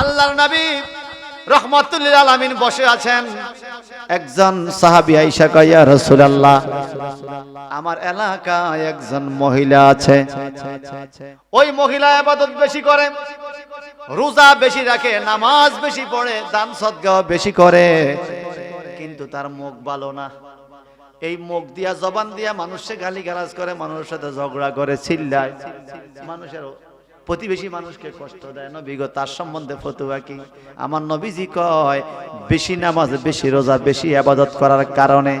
আল্লাহর নবী রহমতুল্লিল আলামিন বসে আছেন। একজন সাহাবী আয়েশা কয় রাসূলুল্লাহ, আমার এলাকায় একজন মহিলা আছে। ওই মহিলা ইবাদত বেশি করে, রোজা বেশি রাখে, নামাজ বেশি পড়ে, দান সদগাও বেশি করে। কিন্তু তার মুখ ভালো না। এই মুখ দিয়া জবান দিয়া মানুষে গালি গালাজ করে, মানুষের সাথে ঝগড়া করে, চিল্লায়। মানুষের প্রতিবেশী মানুষকে কষ্ট দেয়। নবীগ তার সম্বন্ধে ফতুয়া কি? আমার নবীজি কয়, বেশি নামাজ, বেশি রোজা, বেশি আবাদত করার কারণে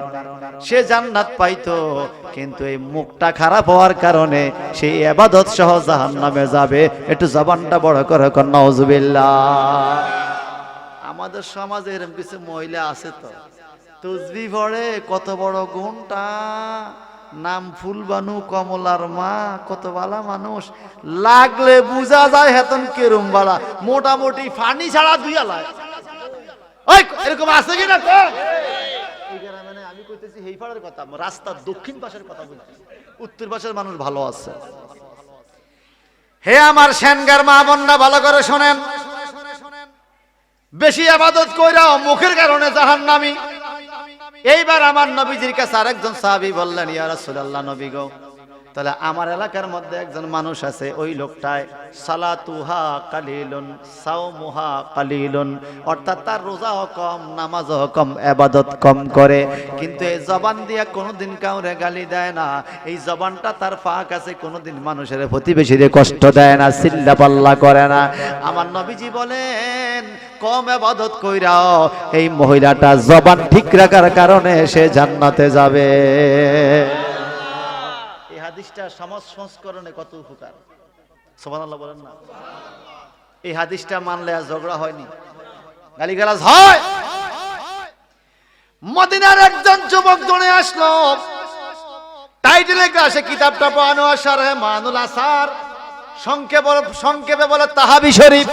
সে জান্নাত পাইতো, কিন্তু এই মুখটা খারাপ হওয়ার কারণে সেই আবাদত সহ জাহান নামে যাবে। একটু জবানটা বড় করে নওজুবিল্লাহ আমাদের সমাজে এরকম কিছু মহিলা আছে তো তুজবি পড়ে কত বড় গুণটা। নাম ফুলবানু কমলার মা কত বালা মানুষ। লাগলে বুঝা যায় হেতন কেরম বালা। মোটামুটি ফানি ছাড়া দুই আলায় ওই এরকম আছে কি না? কর? এই গ্রামে না, আমি কইতেছি এই পাড়ার কথা রাস্তার দক্ষিণ পাশের কথা বলছি উত্তর পাশের মানুষ ভালো আছে। হে আমার সেনগার মা বন্যা ভালো করে শোনেন। বেশি আবাদত কইরাও মুখের কারণে জাহান নামি এইবার আমার নবীজির কাছে আরেকজন সাহাবি বললেন ইয়া রাসূলুল্লাহ নবী গো তাহলে আমার এলাকার মধ্যে একজন মানুষ আছে, ওই লোকটায়, সালাতুহা কালিলুন, সাওমুহা কালিলুন, অর্থাৎ তার রোজাও কম, নামাজও কম আবাদত কম করে, কিন্তু এই জবান দিয়া কোনোদিন কাউরে গালি দেয় না। এই জবানটা তার ফাঁক আছে, কোনোদিন মানুষের প্রতিবেশীরে কষ্ট দেয় না চিল্লা পাল্লা করে না। আমার নবীজি বলেন, কম আবাদত কইরাও, এই মহিলাটা জবান ঠিক রাখার কারণে সে জান্নাতে যাবে। হাদিসটা সমাজ সংস্করণে কত উপকার? সুবহানাল্লাহ বলেন না। এই হাদিসটা মানলে আর ঝগড়া হয়নি। গালিগালাজ হয়। মদিনার একজন যুবক দৌড়ে আসলো। টাইটেলে আসার মানুল আসার। সংক্ষেপে সংক্ষেপে বলে, তাহাবি শরীফ।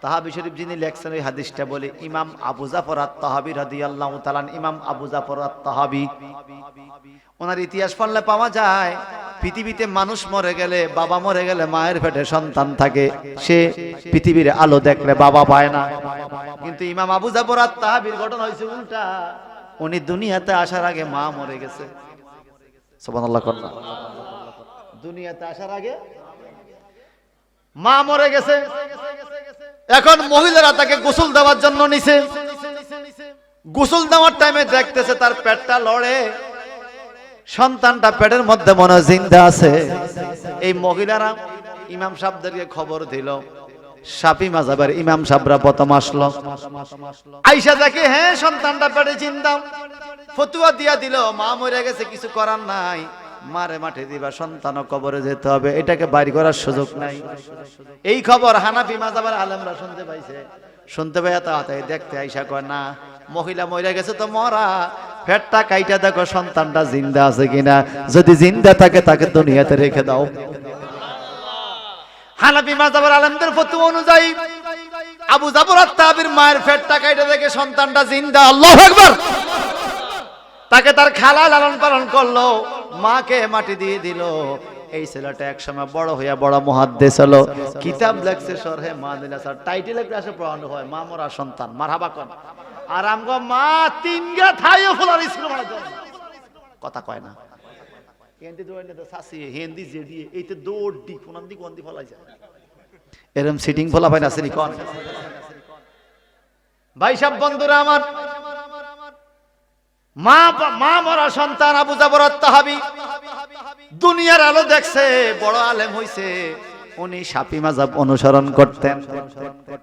তাহাবি শরীফ যিনি লেখছেন, ওই হাদিসটা বলে, ইমাম আবু জাফর আত তাহাবি রাদিয়াল্লাহু ইমাম আবু জাফর ওনার ইতিহাস পড়লে পাওয়া যায়, পৃথিবীতে মানুষ মরে গেলে, বাবা মরে গেলে মায়ের পেটে সন্তান থাকে। সে পৃথিবীর আলো দেখলে বাবা পায় না। কিন্তু ইমাম আবু জাফর আত তাহাবির ঘটনা হয়েছে উল্টা। উনি দুনিয়াতে আসার আগে মা মরে গেছে। দুনিয়াতে আসার আগে মা মরে গেছে। এখন মহিলারা তাকে গোসল দেওয়ার জন্য নিছে। গোসল দেওয়ার টাইমে দেখতেছে তার পেটটা লড়ে। সন্তানটা পেটের মধ্যে মনে জিন্দা আছে। এই মহিলারা ইমাম সাহেবদেরকে খবর দিল। সাপি মাজাবের ইমাম সাহেবরা প্রথম আসলো। আইসা দেখে হ্যাঁ সন্তানটা পেটে জিন্দা। ফতুয়া দিয়া দিল, মা মরে গেছে, কিছু করার নাই। মারে মাঠে দিবা সন্তান কবরে যেতে হবে। এটাকে বাইর করার সুযোগ নাই। এই খবর হানাফি মাজাবার আলমরা শুনতে পাইছে। শুনতে পাই তাড়াতাড়ি দেখতে আইসা কয়, না, মহিলা মরে গেছে তো মরা। ফেটটা কাইটা দেখো, সন্তানটা জিন্দা আছে কিনা? যদি জিন্দা থাকে, তাকে দুনিয়াতে রেখে দাও। হানাফি মাজাবার আলেমদের ফতু অনুযায়ী, আবু জাবর তাবির মায়ের ফেটটা কাইটা দেখে সন্তানটা জিন্দা। আল্লাহু আকবার! তাকে তার খালা লালন পালন করল, মাকে মাটি দিয়ে দিল। এই ছেলেটা একসময় বড় হইয়া বড় মহাদ্দেশ হলো। কিতাব লেখছে সরহে মা দিলা স্যার টাইটেলে ক্লাসে পড়ানো হয়, মা মরা সন্তান মার হাবা কন। আর আমগো মা তিন গা থাইও ফলার স্কুল কথা কয় না। হিন্দি দৌড় তো শাসি হিন্দি দৌড় দি কোন ফলাই যায়। এরম সিটিং ফলা পাই না আসেনি কন? ভাই সব বন্ধুরা আমার, মা মা মরা সন্তান আবু জাবর তাহাবি দুনিয়ার আলো দেখছে, বড় আলেম হইছে। উনি সাপি মাজাব অনুসরণ করতেন।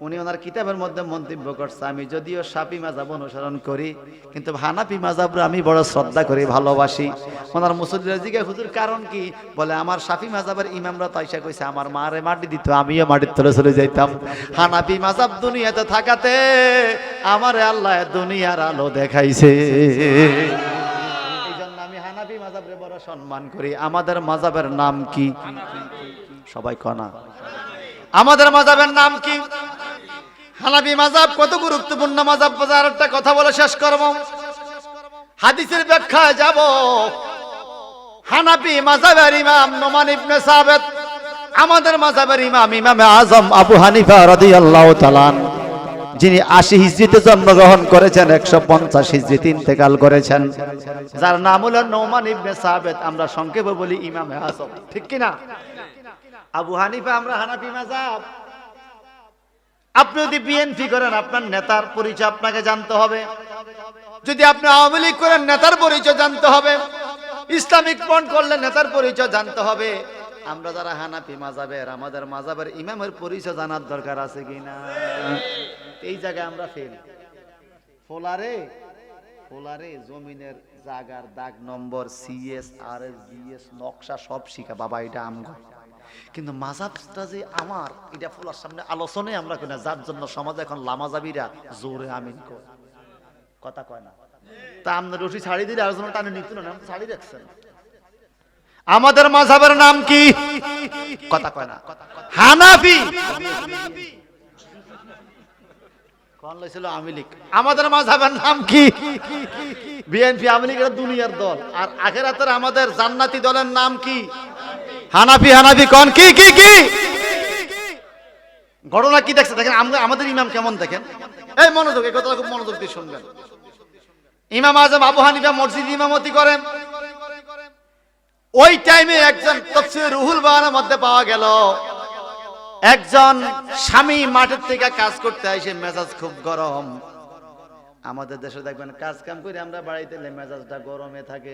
উনি ওনার কিতাবের মধ্যে মন্তব্য করছে আমি যদিও সাপি মাজাব অনুসরণ করি কিন্তু হানাপি মাজাবরা আমি বড় শ্রদ্ধা করি ভালোবাসি। ওনার মুসল্লিরা জিজ্ঞে হুজুর কারণ কি? বলে আমার সাফি মাজাবের ইমামরা তাইসা কইছে আমার মারে মাটি দিত আমিও মাটির তলে চলে যাইতাম। হানাপি মাজাব দুনিয়াতে থাকাতে আমারে আল্লাহ দুনিয়ার আলো দেখাইছে। আমি হানাফি মাজাবরে বড় সম্মান করি। আমাদের মাজাবের নাম কি? সবাই কনা। আমাদের মাজাবের নাম কি? হানাবি মাজাব, কত গুরুত্বপূর্ণ মাজাব বাজার একটা কথা বলে শেষ করব। হাদিসের ব্যাখ্যা যাব। হানাবি মাজাবের ইমাম নোমান ইবনে সাবেত, আমাদের মাজাবের ইমাম ইমামে আজম আবু হানিফা রাদিয়াল্লাহু তাআলা যিনি আশি হিজরিতে জন্মগ্রহণ করেছেন, একশো পঞ্চাশ হিজরিতে ইন্তেকাল করেছেন। যার নাম হলো নৌমান ইবনে সাবেত। আমরা সংক্ষেপে বলি ইমামে ঠিক কি না আবু হানিফা, আমরা হানাফি মাজাব আপনি যদি বিএনপি করেন, আপনার নেতার পরিচয় আপনাকে জানতে হবে। যদি আপনি আওয়ামী লীগ করেন, নেতার পরিচয় জানতে হবে। ইসলামিক পন্ড করলে নেতার পরিচয় জানতে হবে। আমরা যারা হানাফি মাজাবের, আমাদের মাজাবের ইমামের পরিচয় জানার দরকার আছে কিনা এই জায়গায় আমরা ফেল ফোলারে ফোলারে জমিনের জাগার দাগ number CS R S GS নকশা সব শিখা। বাবা, এটা আমগো কিন্তু মাজাবটা যে আমার, এটা ফোলার সামনে আলোচনায় আমরা কই না। যার জন্য সমাজে এখন লামাজাবিরা জোরে আমিন কথা কয় না। তা আপনার রশি ছাড়ি দিলে আলোচনা টানে নিত না ছাড়ি রাখছেন আমাদের মাঝাবের নাম কি? কথা কয় না। হানাফি। আমাদের দুনিয়ার দল। আর আমাদের দলের নাম কি? হানাফি কি কি কি? ঘটনা কি দেখছে দেখেন আমাদের ইমাম কেমন দেখেন? এই মনোযোগ, এই কথাটা খুব মনোযোগ দিয়ে শুনবেন। ইমাম আজম আবু হানিফা মসজিদ ইমামতি করেন। ওই টাইমে একজন তফসির রুহুল বাহানের মধ্যে পাওয়া গেল। একজন স্বামী মাঠের থেকে কাজ করতে আসে, মেজাজ খুব গরম। আমাদের দেশে দেখবেন কাজ কাম করে আমরা বাড়িতে মেজাজটা গরমে থাকে।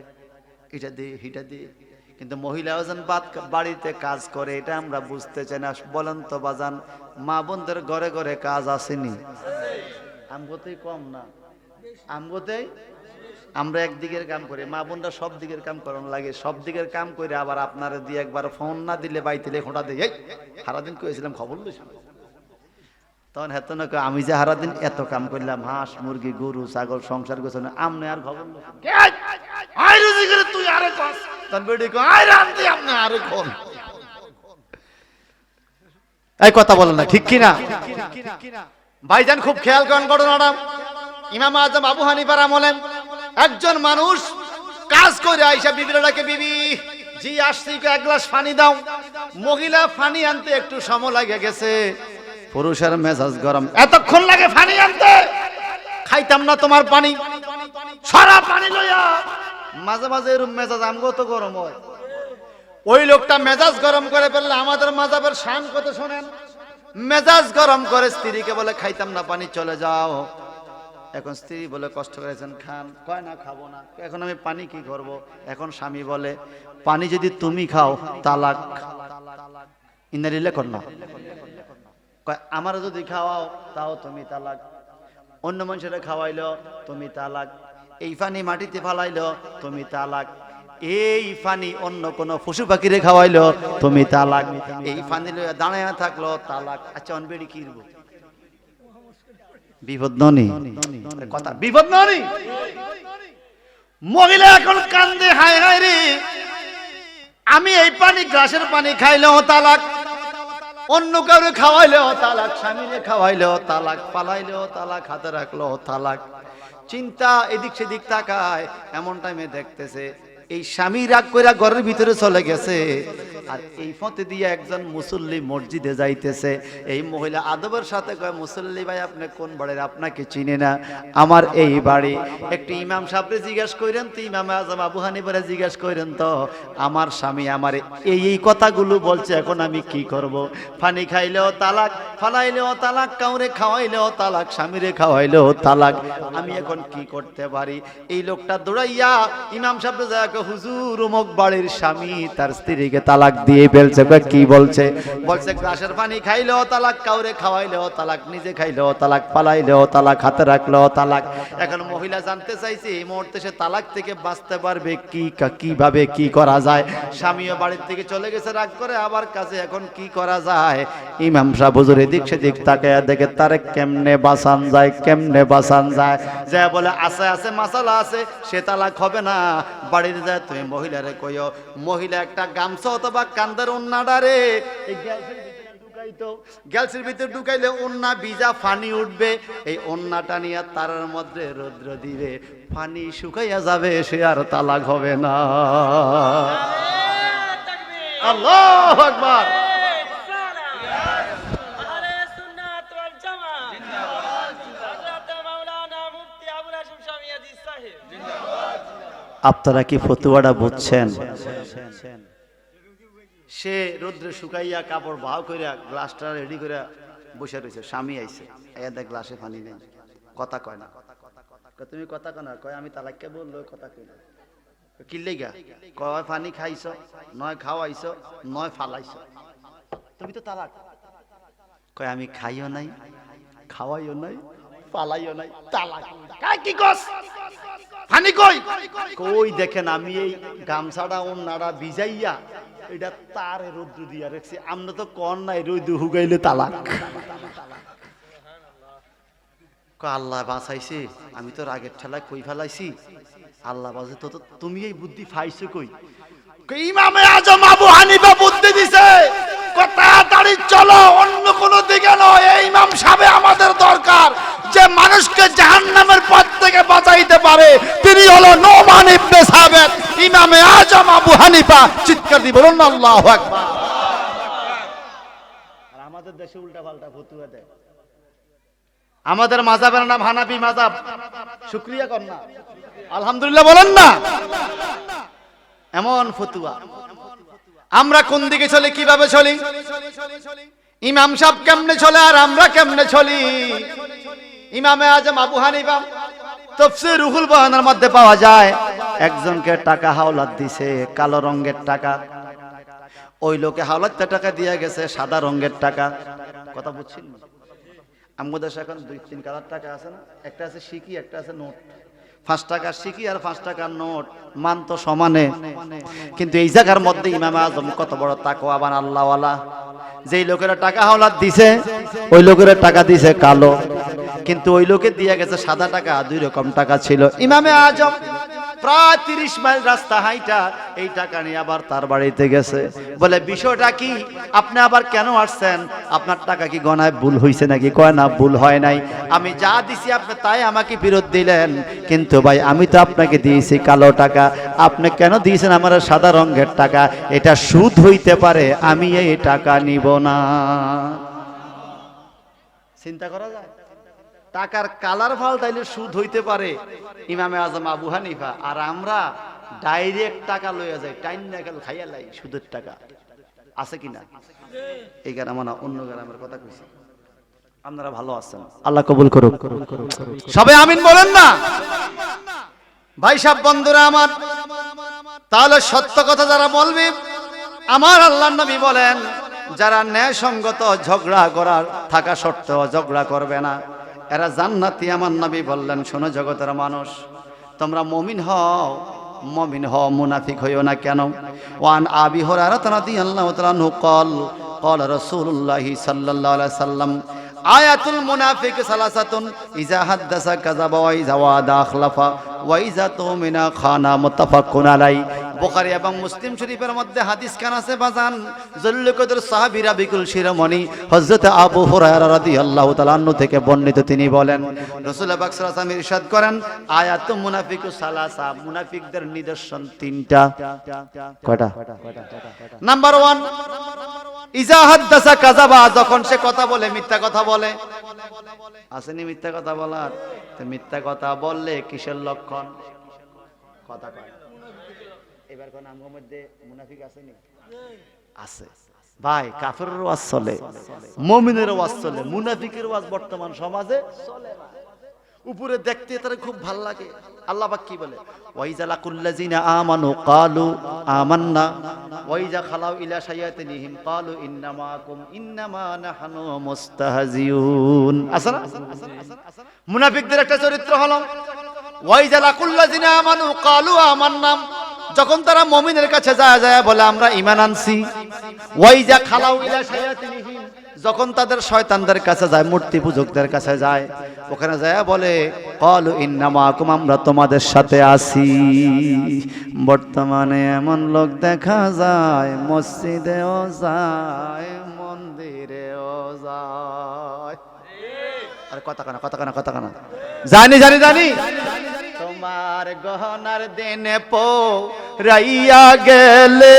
এটা দিয়ে হিটা দিয়ে। কিন্তু মহিলা যেন বাড়িতে কাজ করে, এটা আমরা বুঝতে চাই না। বলেন তো বাজান, মা বোনদের ঘরে ঘরে কাজ আসেনি। আমগোতেই কম না। আমগোতেই আমরা একদিকের কাম করি, মা বোনরা সব দিকের কাম করানো লাগে, সব দিকের কাম করে আবার আপনারা দিয়ে একবার ফোন না দিলে বাইতে খোঁটা দিয়ে সারাদিন কয়েছিলাম খবর লইছিলাম তখন হেত না আমি যে সারাদিন এত কাম করলাম, হাঁস, মুরগি, গরু, ছাগল, সংসার গোছানো, আমনে আর খবর তুই আরে কস। বলেন ভাইজান খুব খেয়াল করেন ঘটনাটা ইমাম আজম আবু হানিফার আমলে একজন মানুষ কাজ করে আইসা বিবিরাটাকে বিবি, জি, আসছি এক গ্লাস পানি দাও। মহিলা পানি আনতে একটু সময় লাগে গেছে। পুরুষের মেজাজ গরম। এতক্ষণ লাগে পানি আনতে? খাইতাম না তোমার পানি। সারা পানি লইয়া। মাঝে মাঝে এরকম মেজাজ, আমগো তো গরম হয়। ওই লোকটা মেজাজ গরম করে ফেললে আমাদের মাজাবের শান কত শোনেন? মেজাজ গরম করে স্ত্রীকে বলে, খাইতাম না পানি, চলে যাও। এখন স্ত্রী বলে কষ্ট করেছেন, খান। কয়, না, খাব না। এখন আমি পানি কি করব? এখন স্বামী বলে, পানি যদি তুমি খাও, তালাক। ইন্দারিলে কর না আমার যদি খাওয়াও, তাও তুমি তালাক। অন্য মানুষের খাওয়াইলো, তুমি তালাক। এই পানি মাটিতে ফালাইলো, তুমি তালাক। এই পানি অন্য কোন পশু পাখিরে খাওয়াইলো, তুমি তালাক। এই পানি দাঁড়ায় থাকল, তালাক। আচ্ছা অনবেড়ি কিনব বিপদ ননি কথা বিপদ ননি মহিলা এখন কান্দে, হায় হায় রে। আমি এই পানি, গ্লাসের পানি খাইলেও তালাক। অন্য কাউরে খাওয়াইলেও তালাক, স্বামীরে খাওয়াইলেও তালাক, পালাইলেও তালাক, হাতে রাখলেও তালাক। চিন্তা এদিক সেদিক তাকায়, এমন টাইমে দেখতেছে, এই স্বামী রাগ কইরা ঘরের ভিতরে চলে গেছে। আর এই ফতে দিয়ে একজন মুসল্লি মসজিদে যাইতেছে। এই মহিলা আদবের সাথে কয় মুসল্লি ভাই আপনি কোন বাড়ির? আপনাকে চিনে না। আমার এই বাড়ি। একটু ইমাম সাহেবরে জিজ্ঞেস করেন তো ইমাম আজম আবু হানিফারে জিজ্ঞেস করেন তো আমার স্বামী আমার এই এই কথাগুলো বলছে এখন আমি কি করব? ফানি খাইলেও তালাক ফালাইলেও তালাক কাউরে খাওয়াইলেও তালাক স্বামীরে খাওয়াইলেও তালাক। আমি এখন কি করতে পারি? এই লোকটা দৌড়াইয়া ইমাম সাহেব হুজুর অমুক বাড়ির স্বামী তার স্ত্রীকে তালাক দিয়ে ফেলছে। কি বলছে? বলছে গ্লাসের পানি খাইলেও তালাক কাউরে খাওয়াইলেও তালাক নিজে খাইলেও তালাক পালাইলেও তালাক হাতে রাখলেও তালাক। এখন মহিলা জানতে চাইছে, এই মুহূর্তে সে তালাক থেকে বাঁচতে পারবে কি কীভাবে, কি করা যায়? স্বামীও বাড়ির থেকে চলে গেছে রাগ করে, আবার কাছে, এখন কি করা যায়? ইমাম সাহেব হুজুর এদিক সেদিক তাকে দেখে, তারে কেমনে বাঁচান যায়, কেমনে বাঁচান যায়? যা বলে, আছে আছে, মাসালা আছে, সে তালাক হবে না। বাড়িতে যায় তুমি মহিলারে কইও, মহিলা একটা গামছা অথবা কান্দার গ্যালসের ভিতরে ঢুকাইলে অন্যা ফানি উঠবে। এই অন্যাটা নিয়ে তারার মধ্যে রৌদ্র দিবে। ফানি শুকাইয়া যাবে, সে আর তালাক হবে না। আল্লাহ আকবার। আপনারা কি ফতুয়াটা বুঝছেন? সে রোদ্রে শুকাইয়া কাপড় ভাও কইরা গ্লাসটা রেডি করে বসে রয়েছে স্বামী আইছে। এয়া গ্লাসে পানি নেই। কথা কয় না। তুমি কথা কয় না? কয়, আমি তালাককে বলল, কথা কই না। কিল্লে গা কয়, পানি খাইছ, নয় খাওয়াইছ, নয় ফালাইছ। তুমি তো তালাক? কয়, আমি খাইও নাই, খাওয়াইও নাই পালাইও নাই, তালাক। কি কস? পানি কই? কই দেখেন আমি এই গামছাটা নাড়া ভিজাইয়া এটা তার রোদ্দু দিয়া রাখছি। আমরা তো কন নাই রোদ্দু হুগাইলে তালাক। আল্লাহ বাঁচাইছে? আমি তো রাগের ঠেলায় কই ফেলাইছি? আল্লাহ বাজে তো তুমি এই বুদ্ধি পাইছো কই? ইমামে আজম আবু হানিফা বুদ্ধি দিছে তাড়াতাড়ি চলো, অন্য কোন দিকে নয়। এই ইমাম সাহেব আমাদের দরকার। যে মানুষকে জাহান্নামের পথ থেকে বাঁচাইতে পারে। তিনি হলো নোমান ইবনে সাবিত ইমামে আজম আবু হানিফা। চিৎকার দিয়ে বলুন, আল্লাহু আকবার। আর আমাদের দেশে উল্টা পাল্টা ফতুয়া দেয়। আমাদের মাজাবের নাম হানাফি মাজাব। শুক্রিয়া কর না। আলহামদুলিল্লাহ বলেন না। এমন ফতুয়া। আমরা কোন দিকে চলি, কীভাবে চলি? ইমাম সাহেব কেমনে চলে আর আমরা কেমনে চলি? ইমামে আজম আবু হানিফা তফসির রুহুল বাহানার মধ্যে পাওয়া যায়। একজনকে টাকা হাওলাত দিছে, কালো রঙের টাকা। ওই লোকে হাওলাতে টাকা দিয়ে গেছে, সাদা রঙের টাকা। কথা বুঝছেন? আমাদের এখন দুই তিন কালার টাকা আছে না? একটা আছে সিকি একটা আছে নোট। পাঁচ টাকার সিকি আর পাঁচ টাকার নোট, মান তো সমানে। কিন্তু এই জায়গার মধ্যে ইমাম আজম কত বড় তাকওয়াবান আল্লাহওয়ালা। যেই লোকেরা টাকা হাওলাত দিছে, ওই লোকেরা টাকা দিছে কালো। কিন্তু ওই লোকে দিয়ে গেছে সাদা টাকা, দুই রকম টাকা ছিল। ইমামে আজম প্রায় তিরিশ মাইল রাস্তা হাইটা, এই টাকা নিয়ে আবার তার বাড়িতে গেছে। বলে, বিষয়টা কি? আপনি আবার কেন আসছেন? আপনার টাকা কি গনায় ভুল হয়েছে নাকি? কয়, না, ভুল হয় নাই। আমি যা দিছি আপনি তাই আমাকে ফেরত দিলেন। কিন্তু ভাই, আমি তো আপনাকে দিয়েছি কালো টাকা। আপনি কেন দিয়েছেন আমার সাদা রঙের টাকা? এটা সুদ হইতে পারে, আমি এই টাকা নিব না। চিন্তা করা যায়? টাকার কালার ফাল তাইলে সুদ হইতে পারে। ইমামে আজম আবু হানিফা আর আমরা ডাইরেক্ট টাকা লইয়া যাই টাইম না গেল খাইয়া লাই সুদের টাকা। আছে কিনা এই গ্রাম না অন্য গ্রামের কথা কইছি। আপনারা ভালো আছেন। আল্লাহ কবুল করুক। সবাই আমিন বলেন না? ভাই সব বন্ধুরা আমার তাহলে সত্য কথা যারা বলবি আমার আল্লাহ নবী বলেন যারা ন্যায়সঙ্গত ঝগড়া করার থাকা সত্ত্বেও ঝগড়া করবে না। এরা জান্নাতি, আমার নবী বললেন, শোনো জগতের মানুষ, তোমরা মমিন হও মমিন হও, মুনাফিক হইও না কেন? ওয়ান আবি হরারতনাদি আল্লাহ তাআলা কল কল রসুল্লাহি সাল্লাল্লাহু আলাইহি সাল্লাম, আয়াতুল মুনাফিক সালাসাতুন, ইজা হাদ্দাসা কাযাবা ওয়া ইজা ওয়াদা আখলাফা, ওয়া ইজা তুমিনা খানা মুত্তাফাকুন আলাই বুখারী এবং মুসলিম শরীফের মধ্যে হাদিস খান আছে বাজান? জল্লুকদের সাহাবীরা বিকুল শিরোমণি হযরত আবু হুরায়রা রাদিয়াল্লাহু তাআলা আনহু থেকে বর্ণিত তিনি বলেন, রাসূল পাক সাল্লাল্লাহু আলাইহি ইরশাদ করেন আয়াতুল মুনাফিকু সালাসা, মুনাফিকদের নিদর্শন তিনটা। কয়টা? নাম্বার 1 ইজা হাদ্দাসা কাযাবা, যখন সে কথা বলে, মিথ্যা কথা বলে। আসেনি মিথ্যা কথা বলার? তো মিথ্যা কথা বললে কিসের লক্ষণ? কথা কয়। এবার কোন মধ্যে মুনাফিক আসেনি আছে। ভাই কাফের ওয়াজ চলে ওয়াজ চলে মুনাফিকের ওয়াজ বর্তমান সমাজে চলে না। উপরে দেখতে তারা খুব ভালো লাগে। আল্লাহ পাক কি বলে? ওয়াইজা লাকুল্লাযিনা আমানু ক্বালু আমান্না, ওয়াইজা খালাউ ইলা ইন্না ইন্নামা নাহনু মুস্তাহজিউন। আছে না? মুনাফিকদের একটা চরিত্র হলো, ওয়াইজা লাকুল্লাযিনা আমানু ক্বালু আমান্না। যখন তারা মমিনের কাছে যায় যায় বলে, আমরা ইমান আনছি। ওয়াইজা খালাউ ইলা শায়াতিনিহিম যখন তাদের শয়তানদের কাছে যায়, মূর্তি পূজকদের কাছে যায়, ওখানে যায় বলে, কলু ইন্নামাকুম, আমরা তোমাদের সাথে আছি। বর্তমানে এমন লোক দেখা যায়, মসজিদেও যায়, মন্দিরেও যায়। আরে কথা কানা কথা কানা কথা কানা জানি জানি জানি। তোমার গহনার দিনে পো রাইয়া গেলে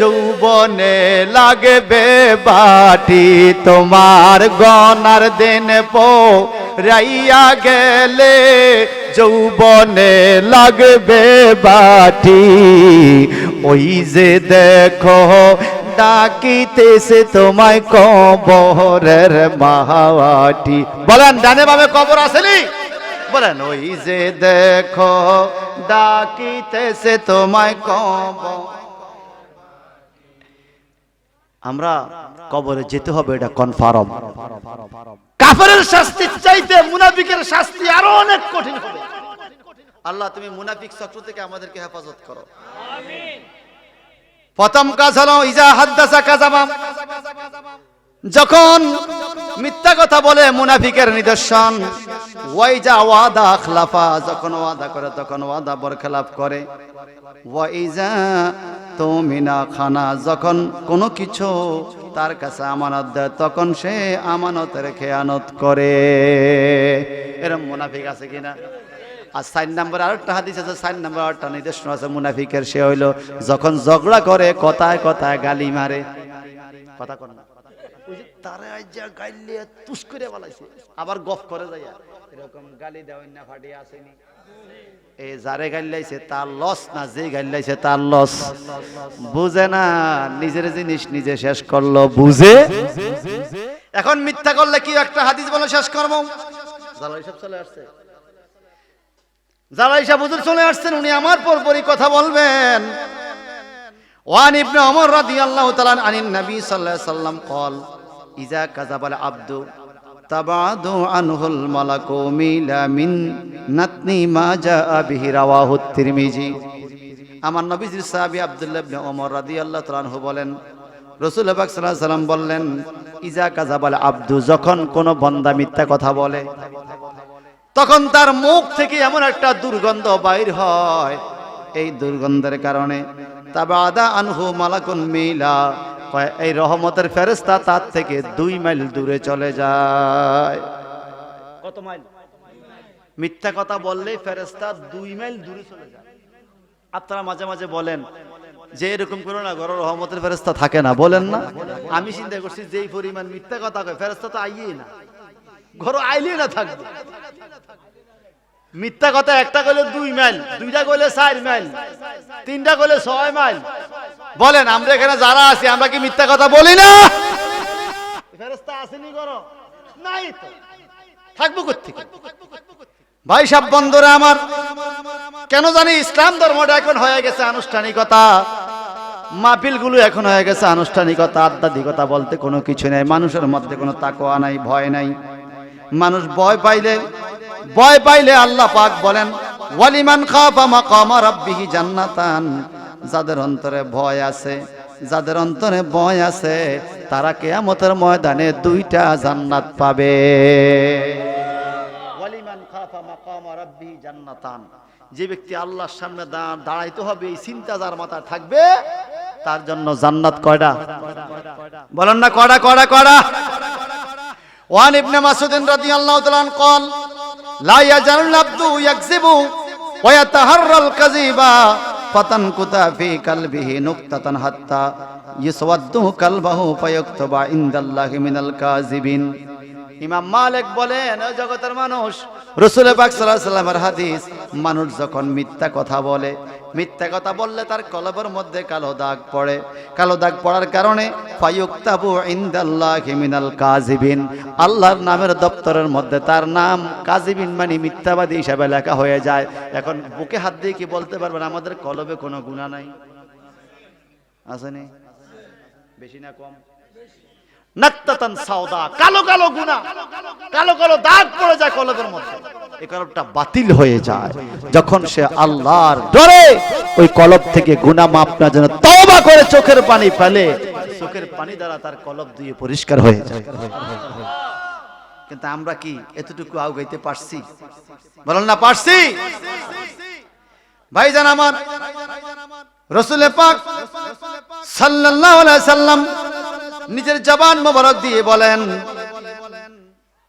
যৌবনে লাগবে বাটি। তোমার গহনার দিনে পো রাইয়া গেলে যৌবনে লাগবে বাটি। ওই যে দেখো, ডাকিতেছে তোমায় কবরের মাহাটি বলেন, ডানে বামে কবর আসেনি বলেন, ওই যে দেখো, ডাকিতেছে তোমায় কবর। আমরা কবরে যেতে হবে, এটা কনফার্ম কাফেরের শাস্তি চাইতে মুনাফিকের শাস্তি আরও অনেক কঠিন হবে। আল্লাহ, তুমি মুনাফিক চক্র থেকে আমাদেরকে হেফাজত করো। প্রথম কাজ হলো, ইজা হাদ্দাসা কাজামা যখন মিথ্যা কথা বলে মুনাফিকের নিদর্শন, ওয়াইজা ওয়াদা আখলাফা যখন ওয়াদা করে তখন ওয়াদা বরখেলাপ করে। ওয়াইজা তুমিনা খানা, যখন কোনো কিছু তার কাছে আমানত দেয়, তখন সে আমানতের খেয়ানত করে। এরকম মুনাফিক আছে কিনা আর সাইন নাম্বার আরেকটা হাদিস আছে, সাইন নাম্বার আরেকটা নির্দেশনা আছে মুনাফিকের, সে হইল যখন ঝগড়া করে, কথায় কথায় গালি মারে। কথা কর না। আবার গফ করে যাইয়া। এরকম গালি দেওয়া ফাটিয়ে আসেনি। যারে তার লস না যে তার লস। বুঝে না নিজের জিনিস নিজে শেষ করল বুঝে? এখন মিথ্যা করলে কি একটা হাদিস বলে শেষ করব? জালাইসা চলে আসছে। চলে আসছেন উনি আমার পরপরই কথা বলবেন। ওয়ান ইবনে ওমর রাদিয়াল্লাহু তাআলা আনিন নবী সাল্লাল্লাহু আলাইহি সাল্লাম কল ইজা কাযাবাল আবদু তাবাদু আনহুল মালাকু মিলা মিন নাতনি মা জাআ বিহি রাওয়াহু তিরমিজি। আমার নবীজির সাহাবী আব্দুল্লাহ ইবনে ওমর রাদিয়াল্লাহু তাআলা বলেন রাসূল পাক সাল্লাল্লাহু আলাইহি সাল্লাম বললেন, ইজা কাযাবাল আবদু, যখন কোনো বান্দা মিথ্যা কথা বলে, তখন তার মুখ থেকে এমন একটা দুর্গন্ধ বাইর হয়। এই দুর্গন্ধের কারণে তাবাদা আনহু মালাকুন মিলা। এই রহমতের ফেরেশতা তার থেকে দুই মাইল দূরে চলে যায়। কত মাইল? মিথ্যা কথা বললেই ফেরেশতা দুই মাইল দূরে চলে যায়। আপনারা মাঝে মাঝে বলেন যে এরকম করো না ঘর রহমতের ফেরেশতা থাকে না। বলেন না। আমি চিন্তা করছি যেই পরিমাণ মিথ্যা কথা কয় ফেরেশতা তো আইয়েই না। ঘর আইলে না থাকবে। মিথ্যা কথা একটা কইলে দুই মাইল, দুইটা কইলে চার মাইল, তিনটা কইলে ছয় মাইল। বলেন, আমরা এখানে যারা আছি, আমরা কি মিথ্যা কথা বলি না? ভাই সব বন্ধুরা আমার, কেন জানি ইসলাম ধর্মটা এখন হয়ে গেছে আনুষ্ঠানিকতা। মাহফিলগুলো এখন হয়ে গেছে আনুষ্ঠানিকতা, আধ্যাত্মিকতা বলতে কোনো কিছু নেই। মানুষের মধ্যে কোনো তাকোয়া নাই, ভয় নাই। মানুষ ভয় পাইলে ভয় পাইলে আল্লাহ পাক বলেন, ওয়ালিমান খাফা মাকামা রাব্বিহি জান্নাতান। যাদের অন্তরে ভয় আছে, যাদের অন্তরে ভয় আছে, তারা কিয়ামতের ময়দানে দুইটা জান্নাত পাবে। ওয়ালিমান খাফা মাকামা রাব্বিহি জান্নাতান। যে ব্যক্তি আল্লাহর সামনে দাঁড়াইতে হবে, এই চিন্তা যার মাথায় থাকবে, তার জন্য জান্নাত কয়টা? বলেন না কয়টা কয়টা কয়টা? ওয়ান ইবনে মাসুদিন রাদিয়াল্লাহু তাআলা আন লাইয়া জানুল আব্দু ইয়াকজিবু ওয়া ইয়াতাহাররাল কাযিবা ফাতান কুতা ফি কালবিহি নুকতাতান হাত্তা ইসওয়াদ্দু কালবাহু ফায়াকতুবা ইনদাল্লাহি মিনাল কাযিবিন। ইমাম মালিক বলেন জগতের মানুষ, রসুল পাক সাল্লামের হাদিস, মানুষ যখন মিথ্যা কথা বলে, মিথ্যা কথা বললে তার কলবের মধ্যে কালো দাগ পড়ে। কালো দাগ পড়ার কারণে, ফায়ুক্তাবু ইনদাল্লাহি মিনাল কাযিবিন, আল্লাহর নামের দপ্তরের মধ্যে তার নাম কাযিবিন মানে মিথ্যাবাদী হিসাবে লেখা হয়ে যায়। এখন বুকে হাত দিয়ে কি বলতে পারবেন? আমাদের কলবে কোনো গুনাহ নাই? আসেনি বেশি না কম? নাক্তাতান সাওদা, কালো কালো গুণা, কালো কালো দাগ পড়ে যায় কলবের মধ্যে। এই কলবটা বাতিল হয়ে যায়। যখন সে আল্লাহর ডরে, ওই কলব থেকে গুনাহ মাপ না যেন তওবা করে চোখের পানি ফেলে, চোখের পানি দ্বারা তার কলব দিয়ে পরিষ্কার হয়ে যায়। কিন্তু আমরা কি এতটুকু আগাইতে পারছি? বলেন না, পারছি? ভাই ভাইজান আমার রসুল পাক সাল্লাল্লাহু আলাইহি সাল্লাম নিজের জবান মোবারক দিয়ে বলেন,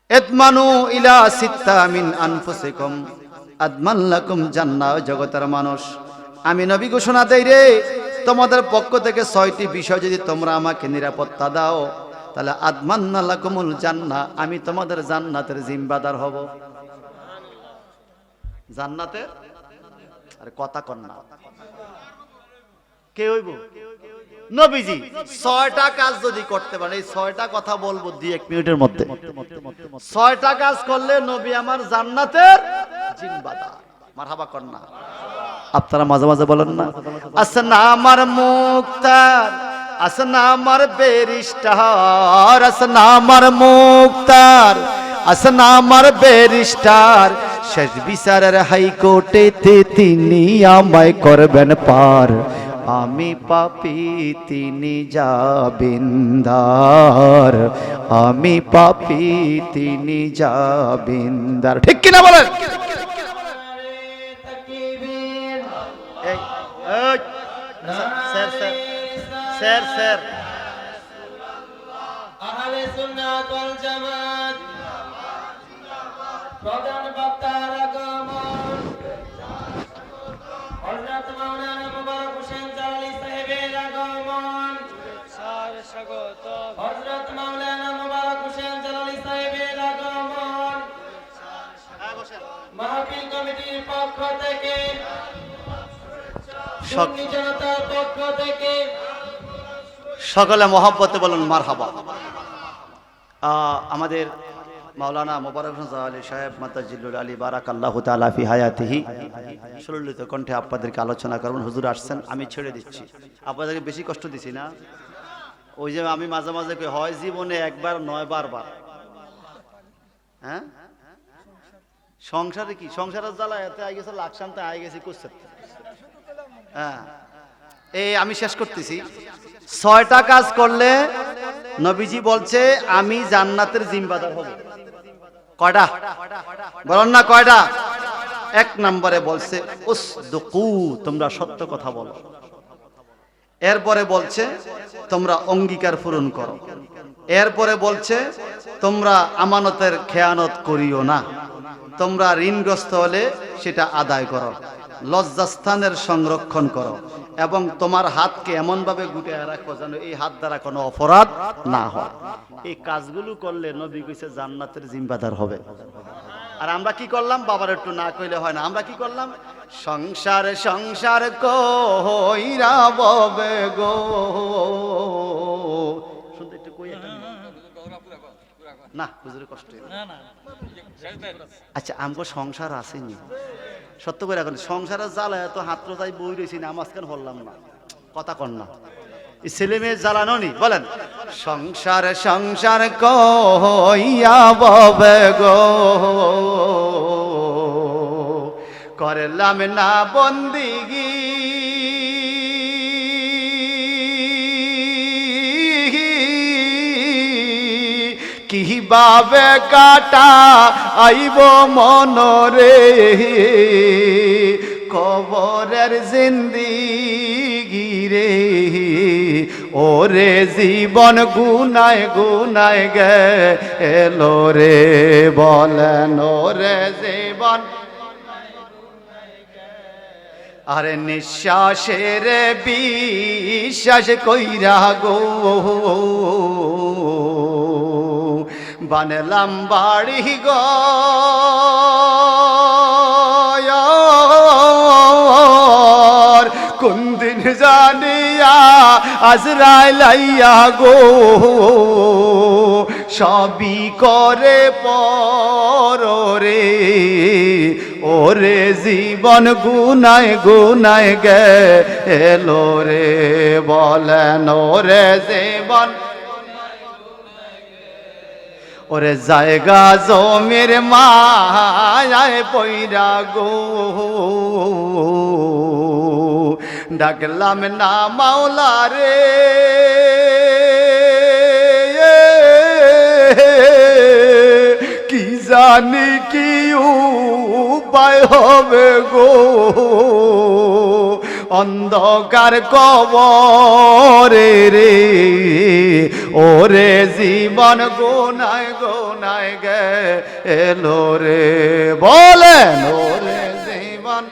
এতমানু ইলা সিত্তা মিন আনফুসিকুম। আদমান লাকুম জান্নাহ জগতের মানুষ। আমি নবী ঘোষণা দেই রে, তোমাদের পক্ষ থেকে ছয়টি বিষয় যদি তোমরা আমাকে নিরাপত্তা দাও, তাহলে আদমান্না লাকুমুল জান্নাহ, আমি তোমাদের জান্নাতের জিম্বাদার হব। জান্নাতের? আরে কথা কন না। কে হইব? নবীজি, ছয়টা কাজ যদি করতে পারে এই ছয়টা কথা বলব দুই এক মিনিটের মধ্যে। ছয়টা কাজ করলে নবী আমার জান্নাতের জিম্বাদার মারহাবা না। আপনারা মাঝে মাঝে বলেন না আছে না আমার মুক্তার না আমার বেরিস্টার আছে না আমার মুক্তার না আমার বেরিস্টার শেষ বিচারের হাইকোর্টেতে তিনি আমায় করবেন পার। আমি পাপি, তিনি যা বিন্দার। আমি পাপি, তিনি যাবিন্দার ঠিক কিনা বলেন? Sir sir sir sir. সকলে মহব্বতে বলুন মার হাবা আমাদের মাওলানা মোবারক আলী সাহেব মাতাজিল্লুল আলী বারাক আল্লাহ তালা ফি হায়াতিহি। সুললিত কণ্ঠে আপনাদেরকে আলোচনা করুন, হুজুর আসছেন, আমি ছেড়ে দিচ্ছি। আপনাদেরকে বেশি কষ্ট দিছি না। ওই যে আমি মাঝে মাঝে হয় জীবনে একবার, নয় বারবার হ্যাঁ? সংসারে কি? সংসারের জ্বালা এতে আই গেছে, লাকসানতে আই গেছি করছে হ্যাঁ এই আমি শেষ করতেছি। ছয়টা কাজ করলে নবীজি বলছে, আমি জান্নাতের জিম্বাদার হব। কয়টা? বলুন না কয়টা? এক নম্বরে বলছে তোমরা সত্য কথা বলো। এরপরে বলছে, তোমরা অঙ্গীকার পূরণ করো। এরপরে বলছে, তোমরা আমানতের খেয়ানত করিও না। তোমরা ঋণগ্রস্ত হলে সেটা আদায় করো। লজ্জাস্থানের সংরক্ষণ করো এবং তোমার হাতকে এমনভাবে গুটিয়ে রাখো যেন এই হাত দ্বারা কোনো অপরাধ না হয়। এই কাজগুলো করলে নবী কইছে জান্নাতের জিম্বাদার হবে। আর আমরা কি করলাম? বাবার একটু না কইলে হয় না। আমরা কি করলাম? সংসার সংসার কইরা ববে গো। শুনতে একটু কই একটা না হুজুরের কষ্ট। আচ্ছা আমগো সংসার আসেনি সত্য করে এখন সংসারের জ্বালা এত হাত তাই বই রয়েছি না কেন হরলাম না? কথা কন না। ছেলে মেয়ে জ্বালানো নি, বলেন। সংসার সংসার গো। করলাম না বন্দিগি কীভাবে কাটা আইব মনরে কবরের জিন্দিগি রে। ওরে জীবন গুনায় গুনায় গে এলো রে বলেন ওরে জীবন। আরে নিঃশ্বাসের বিশ্বাস কইরা গো। বানলাম বাড়ি গো। কোন দিন জানিয়া আজরাই লাইয়া গো। সবই করে পরে ওরে জীবন গুনায় গুনায় গে এলো রে। বলেন ওরে জীবন ওরে জায়গা জমির মায় পইরা গো। ডাকলাম না মাওলা রে। কি জানি কি উপায় হবে গো। অন্ধকার কবরে রে। ওরে জীবন গোনায় গোনায় গে এলো রে। বলেন, ওরে জীবন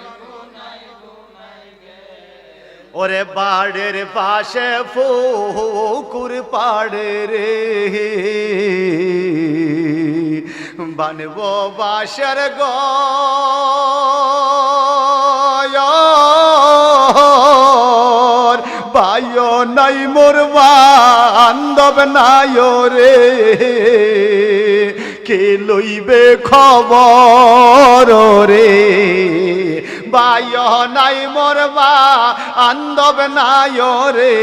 ওরে বাড়ের পাশে ফুকুর পাড়ে রে। বানব বাসের গর বায়ো নাই মোর বান্ধব নাই রে। কে লইবে খবর রে? নাই মোর বা আন্দব নাই রে।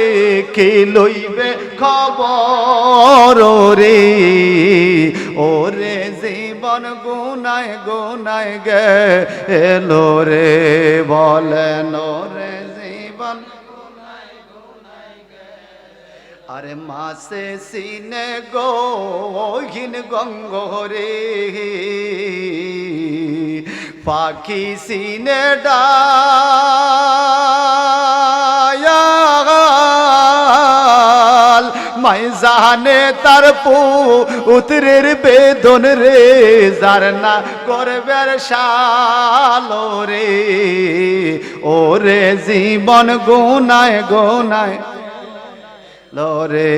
কে লইবে খবর রে? ওরে জীবন গুনায় গুনায় গে এলো রে বলেন রে আরে মাসে সিনে গোহিন গঙ্গরে। পাখি সিনে মাই জানে তার পু উতরের বেদন রে, যার না করবের শালো রে। ওরে জীবন গুনায় গুনায় লরে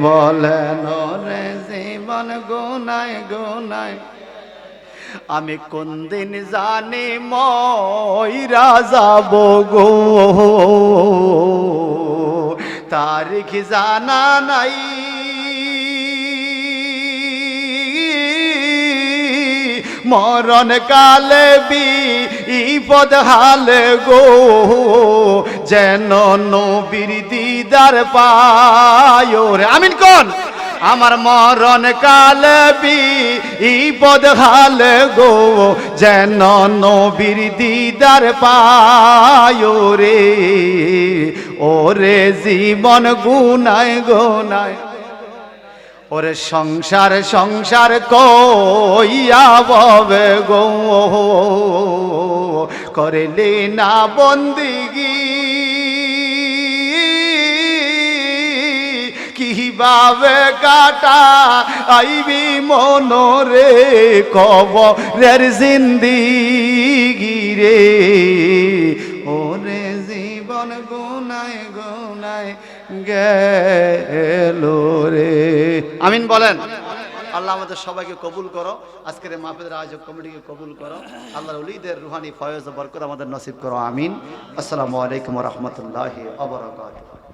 বলে, নরে জীবন গুনায় গুনায়। আমি কোন দিন জানি ময়রা যাব গো। তারিখ জানা নাই। মরণ কালে বি পদ হালে গো, যেন নবীর দিদার পায় রে আমিন কোন? আমার মরণ কালে বি পদ হালে গো, যেন নবীর দিদার পায় রে ওরে জীবন গুনায় গুনায় ওরে সংসার সংসার কইয়া ববে গো। করলে না বন্দিগি, কীভাবে কাটা আইবি মন রে মনরে, কবরের জিন্দিগি রে। ওরে জীবন গুনায় রে। আমিন বলেন। আল্লাহ আমাদের সবাইকে কবুল করো। আজকের মাহফিদের আয়োজক কমিটিকে কবুল করো। আল্লাহ উলিদের রুহানি, ফয়েজ বরকর আমাদের নসিব করো। আমিন। আসসালামু আলাইকুম রহমতুল্লাহ অবরাকাতুহু